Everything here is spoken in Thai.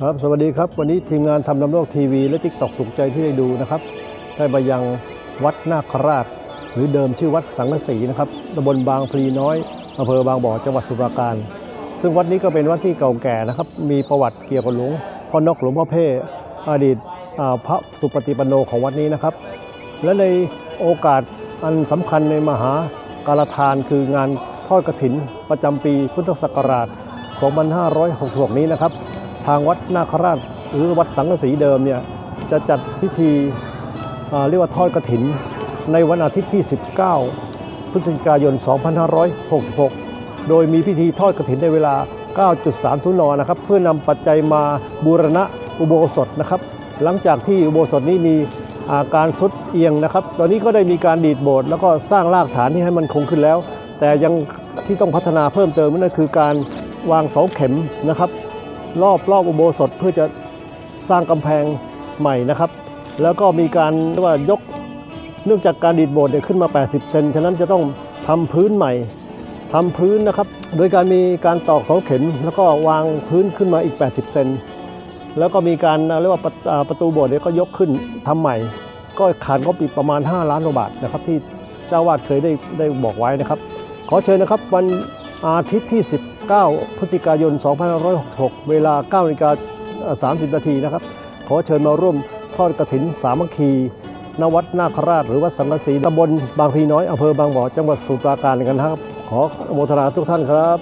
ครับสวัสดีครับ วันนี้ทีมงานทำนำโลกทีวี และทิกตอกสุขใจที่ได้ดูนะครับ ได้มายังวัดนาคราช หรือเดิมชื่อวัดสังกสีนะครับตำบลบางพลีน้อยอำเภอบางบ่อจังหวัดสมุทรปราการซึ่งวัดนี้ก็เป็นวัดที่เก่าแก่นะครับ มีประวัติเกี่ยวกับหลวงพ่อนกหลวงพ่อเพ่อดีตพระสุปฏิปันโนของวัดนี้นะครับ และในโอกาสอันสำคัญในมหาการทานคืองานทอดกฐินประจำปีพุทธศักราช 2566 นี้นะครับ ทางวัดนาคราชหรือวัดสังกสีเดิมเนี่ยจะจัดพิธีเรียกว่าทอดกฐิน ในวันอาทิตย์ที่ 19 พฤศจิกายน 2566 โดยมีพิธีทอดกฐินในเวลา 9.30 นนะครับ เพื่อนำปัจจัยมาบูรณะอุโบสถนะครับ หลังจากที่อุโบสถนี้มีอาการสุดเอียงนะครับ ตอนนี้ก็ได้มีการดีดโบสถ์แล้วก็สร้างรากฐานที่ให้มันคงขึ้นแล้ว แต่ยังที่ต้องพัฒนาเพิ่มเติมนั่นคือการวางเสาเข็มนะครับ รอบรอบอุโบสถเพื่อจะสร้างกำแพงใหม่นะครับ แล้วก็มีการเรียกว่ายกเนื่องจากการดีดโบสถ์เนี่ยขึ้นมา 80 เซนฉะนั้นจะต้องทำพื้นใหม่ทำพื้นนะครับ โดยการมีการตอกเสาเข็ม แล้วก็วางพื้นขึ้นมาอีก 80 เซนแล้วก็มีการเรียกว่าประประตูโบสถ์เนี่ยก็ยกขึ้นทำใหม่ ก็ขาดงบอีกประมาณ 5 ล้านกว่าบาทนะครับที่เจ้าวาดเคยได้ได้บอกไว้นะครับ ขอเชิญนะครับวันอาทิตย์ที่ 9 พฤศจิกายน 2566 เวลา9นาฬิกา30 นาทีนะครับ ขอเชิญมาร่วมทอดกระถินสามัคคีณวัดนาคราช หรือวัดสังกสีตำบลบางพีน้อยอำเภอบางบ่อจังหวัดสุทรราการกันนะครับ ขอโมทนาทุกท่านครับ